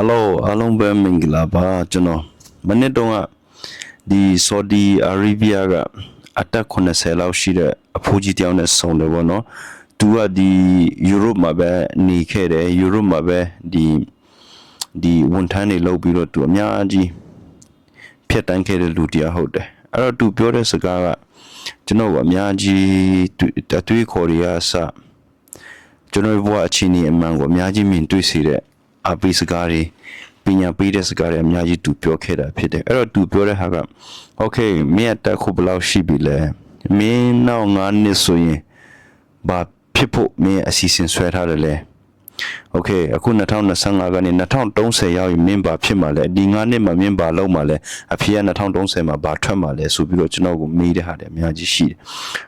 Hello အားလုံးပဲမင်္ဂလာပါကျွန်တော်မနေ့တုန်းကဒီ Saudi Arabia ကအတက်80လောက်ရှိတဲ့အဖိုးကြီးတယောက်နဲ့ဆုံတယ်ဗောနော်သူကဒီ Europe မှာပဲနေခဲ့တယ် Europe မှာပဲဒီဒီဝန်ထမ်းတွေလုပ်ပြီးတော့သူအများကြီးဖြတ်တန်းခဲ့တဲ့လူတရားဟုတ်တယ်အဲ့တော့သူပြောတဲ့စကားကကျွန်တော်ကအများကြီးတတွေးခေါ်တွေကစကျွန်တော်ဘဝအခြေအနေအမှန်ကိုအများကြီးမြင်တွေ့စေတဲ့ အပိစကားတွေပညာပေးတဲ့စကားတွေအများကြီးသူပြောခဲ့တာဖြစ်တယ်အဲ့တော့သူပြောတဲ့ဟာကโอเคမင်းအတက်ခုဘယ်လောက်ရှိပြီလဲမင်းနောက်ငါးနှစ်ဆိုရင်ဘာဖြစ်ဖို့မင်းအစီအစဉ်ဆွဲထားတယ်လဲโอเคအခု2025ကနေ2030ရောက်ရင်မင်းဘာဖြစ်မှာလဲဒီငါးနှစ်မှာမင်းဘာလုပ်မှာလဲအဖေက2030မှာဘာထွက်မှာလဲဆိုပြီးတော့ကျွန်တော်ကိုမေးတဲ့ဟာတွေအများကြီးရှိတယ်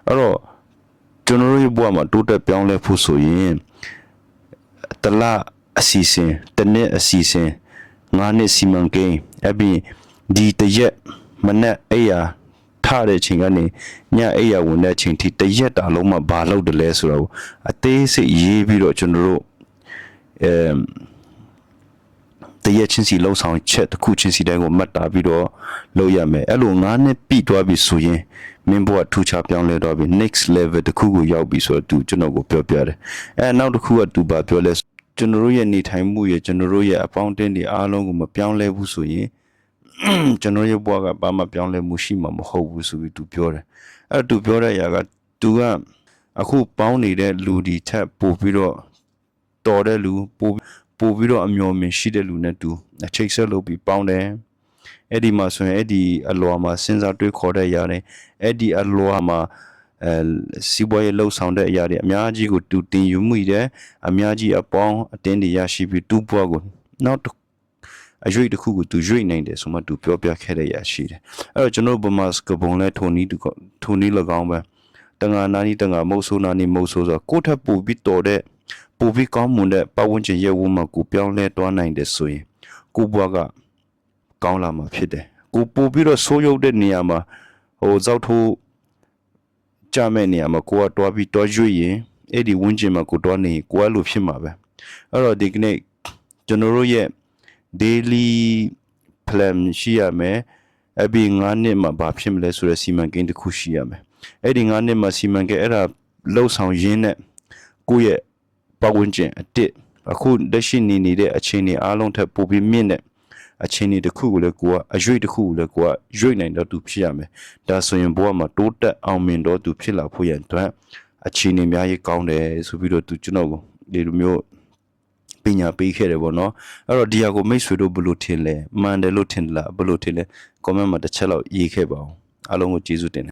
အဲ့တော့ ကျွန်တော်တို့ရဲ့ဘဝမှာတိုးတက်ပြောင်းလဲဖို့ဆိုရင်တလ အစီအစဉ်တစ်နှစ်အစီအစဉ်ငါးနှစ်စီမံကိန်းအပြင်ဒီတရက်မနေ့အိယာထားတဲ့ချိန်ကနေညအိယာဝင်တဲ့ချိန်ထိတရက်တာလုံးမှာဘာလုပ်တယ်လဲဆိုတော့အသေးစိတ်ရေးပြီးတော့ကျွန်တော်တို့အဲတရက်ချင်းစီလှုပ်ဆောင်ချက်တစ်ခုချင်းစီတိုင်းကိုမှတ်တာပြီးတော့လုပ်ရမယ်အဲ့လိုငါးနှစ်ပြည့်သွားပြီဆိုရင်မင်းဘဝထူချပြောင်းလဲတော့ပြီ next level တစ်ခုကိုရောက်ပြီဆိုတော့သူကျွန်တော်ကိုပြောပြတယ်အဲနောက်တစ်ခုကသူဘာပြောလဲ ကျွန်တော်တို့ရဲ့နေထိုင်မှုရဲ့ကျွန်တော်တို့ရဲ့အပေါင်းအသင်းတွေအားလုံးကိုမပြောင်းလဲဘူးဆိုရင်ကျွန်တော်ရဲ့ဘဝကဘာမှပြောင်းလဲမှုရှိမှာမဟုတ်ဘူးဆိုပြီးသူပြောတယ်အဲ့တော့သူပြောတဲ့အရာကသူကအခုပေါင်းနေတဲ့လူဒီထက်ပို့ပြီးတော့တော်တဲ့လူပို့ပို့ပြီးတော့အမျော်မြင်ရှိတဲ့လူနဲ့သူအချိတ်ဆက်လုပ်ပြီးပေါင်းတယ်အဲ့ဒီမှာဆိုရင်အဲ့ဒီအလွာမှာစဉ်းစားတွေးခေါ်တဲ့အရာတွေအဲ့ဒီအလွာမှာ အဲစီးပွားရေးလှုပ်ဆောင်တဲ့အရာတွေအများကြီးကိုသူတင်ယူမိတယ်အများကြီးအပေါင်းအတင်းတွေရရှိပြီးသူ့ဘဝကိုနောက်တစ်အရွေ့တစ်ခုကိုသူရွေ့နိုင်တယ်ဆိုမှသူပြောပြခဲ့တဲ့အရာရှိတယ်အဲ့တော့ကျွန်တော်ဗမာစကပုံလဲထိုနီးတူထိုနီး၎င်းပဲတငါနာနီးတငါမုတ်ဆိုးနာနီးမုတ်ဆိုးဆိုတော့ကိုယ့်ထပ်ပူပြီးတော်တဲ့ပူပြီးကောင်းမွန်တဲ့ပတ်ဝန်းကျင်ရဲ့ဝန်းမှာကိုပြောင်းလဲသွားနိုင်တယ်ဆိုရင်ကိုယ့်ဘဝကကောင်းလာမှာဖြစ်တယ်ကိုပူပြီးတော့ဆိုးရုပ်တဲ့နေရာမှာဟိုဇောက်ထိုး ကြမဲ့နေရာမှာကိုကတွားပြီးတွားရွေ့ရင်အဲ့ဒီဝန်းကျင်မှာကိုတွားနေရင်ကိုကအဲ့လိုဖြစ်မှာပဲအဲ့တော့ဒီကနေ့ကျွန်တော်တို့ရဲ့ daily plan ရှိရမယ်အပြင်9နှစ်မှာဘာဖြစ်မလဲဆိုတဲ့စီမံကိန်းတစ်ခုရှိရမယ်အဲ့ဒီ9နှစ်မှာစီမံကိန်းအဲ့ဒါလှုပ်ဆောင်ရင်းနဲ့ကိုယ့်ရဲ့ပတ်ဝန်းကျင်အတစ်အခုလက်ရှိနေနေတဲ့အခြေအနေအားလုံးထက်ပိုပြီးမြင့်တဲ့ အခြေအနေတစ်ခုကိုလည်းကိုကအရွေ့တစ်ခုကိုလည်းကိုကရွေ့နိုင်တော့သူဖြစ်ရမယ်ဒါဆိုရင်ဘဝမှာတိုးတက်အောင်မြင်တော့သူဖြစ်လာဖို့ရန်အတွက်အခြေအနေများကြီးကောင်းတယ်ဆိုပြီးတော့သူကျွန်တော်ကိုဒီလိုမျိုးပညာပေးခဲ့တယ်ပေါ့နော်အဲ့တော့ဒီဟာကိုမိတ်ဆွေတို့ဘယ်လိုထင်လဲမှန်တယ်လို့ထင်လားဘယ်လိုထင်လဲ comment မှာတစ်ချက်လောက်ရေးခဲ့ပါအောင်အားလုံးကိုကျေးဇူးတင်တယ်